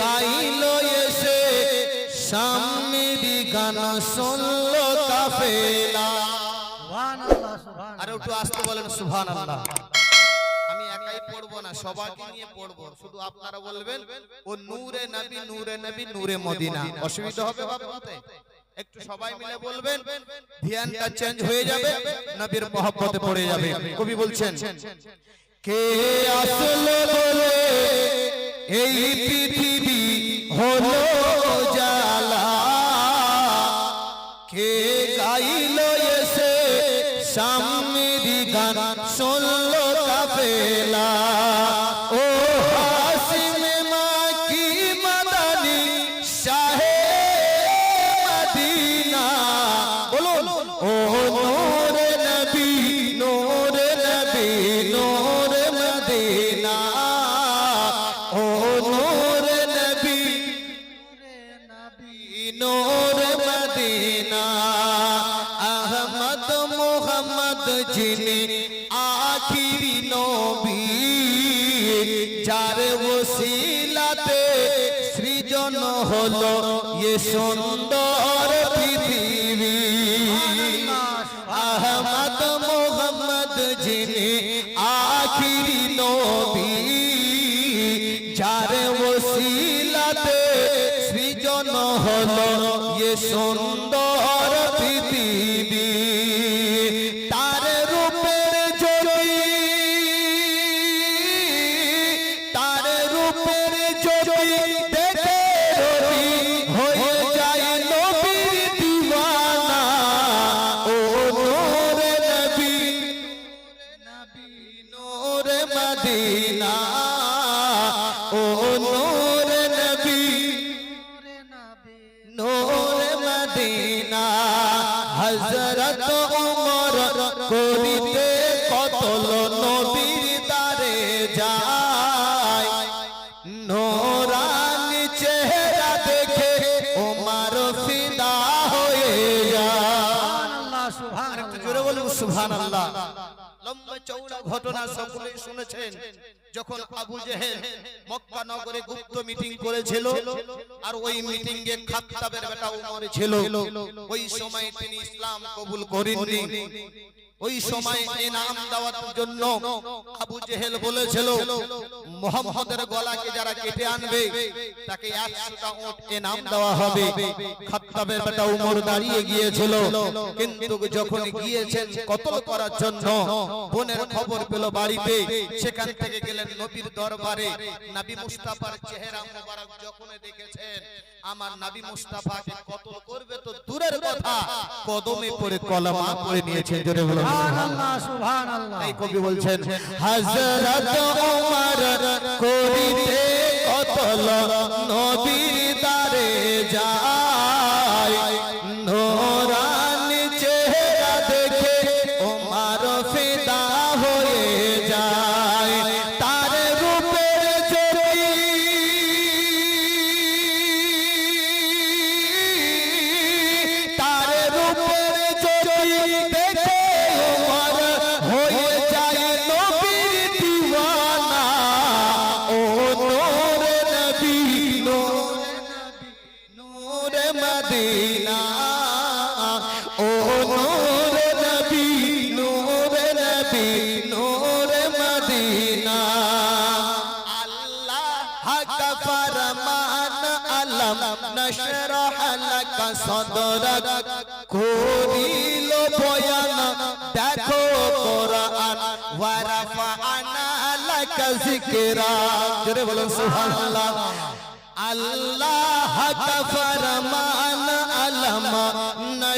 গাইল এসে শুনল কাফেলা। একটু আসতে বলেন সুভান আমি একাই পড়ব না সবাইকে নিয়ে পড়ব। শুধু আপনারা বলবেন ও নূরে নূরে নূরে মদিনা। অসুবিধা হবে একটু সবাই মিলে বলবেন ধ্যানটা চেঞ্জ হয়ে যাবে নবীর মহব্বতে পড়ে যাবে। কবি বলছেন কে বলে এই পৃথিবী হলো নূর মদিনা। আহমদ মোহাম্মদ যিনি আখিরি নবী, যার ওসিলাতে সৃজন হলো এ সুন্দর পৃথিবী। আহমদ মোহাম্মদ যিনি হলো এ সুন্দর পৃথিবী তার রূপের জ্যোতি তার রূপের জ্যোতি দেখে হয়ে যায় নবীর দিওয়ানা ও নূরে নবী নূরে মদিনা মদিনা হজরত উমর করিতে কতল নবীর দারে যায়। নোরানি চেহারা দেখে উমর ফিদা হয়ে যায়। জোরে বলুন সুবহানাল্লাহ। লম্বা চৌড়া ঘটনা সকলেই শুনেছেন। যখন আবু জেহেল মক্কা নগরে গুপ্ত মিটিং করেছিল, আর ওই মিটিং এ খাত্তাবের বেটা উমর ছিল, ওই সময় তিনি ইসলাম কবুল করেননি। ওই সময় ইনাম দেওয়ার জন্য আবু জেহেল বলেছিল মোহাম্মদের গলাকে যারা কেটে আনবে তাকে একশোটা উট ইনাম দেওয়া হবে। খাত্তাবের বেটা উমর দাঁড়িয়ে গিয়েছিল কিন্তু যখন গিয়েছেন কতল করার জন্য বোনের খবর পেল বাড়িতে সেখান থেকে গেলেন নবীর দরবারে। নবী মুস্তাফার চেহারা মোবারক যখন দেখেছেন আমার নবী মুস্তাফাকে কতল করবে তো দূরের কথা। কদমে পড়ে কলমা করে নিয়েছেন জোরে বলুন এই কবি বলছেন হযরত ওমর করিতে কতল নবীর দারে যায়। নোরানি চেহারা দেখে ওমর ফিদা হয়ে যায়। তার রূপের জ্যোতি তার রূপের জ্যোতি মদিনা। ও নূরে নবী নূরে নবী নূরে মদিনা। আল্লাহ হক ফরমান আলম নশরহ লক সদরক করিল বয়ান দেখো কোরআন ওয়ারফানা লক যিকরা। জোরে বলুন সুবহানাল্লাহ। আল্লাহ হক ফরমান আলম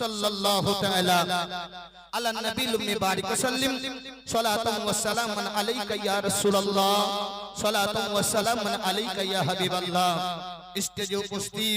صلى الله تعالى على النبي المبارك وسلم. صلاة وسلام عليك يا رسول الله. صلاة وسلام عليك يا حبيب الله. استجو استي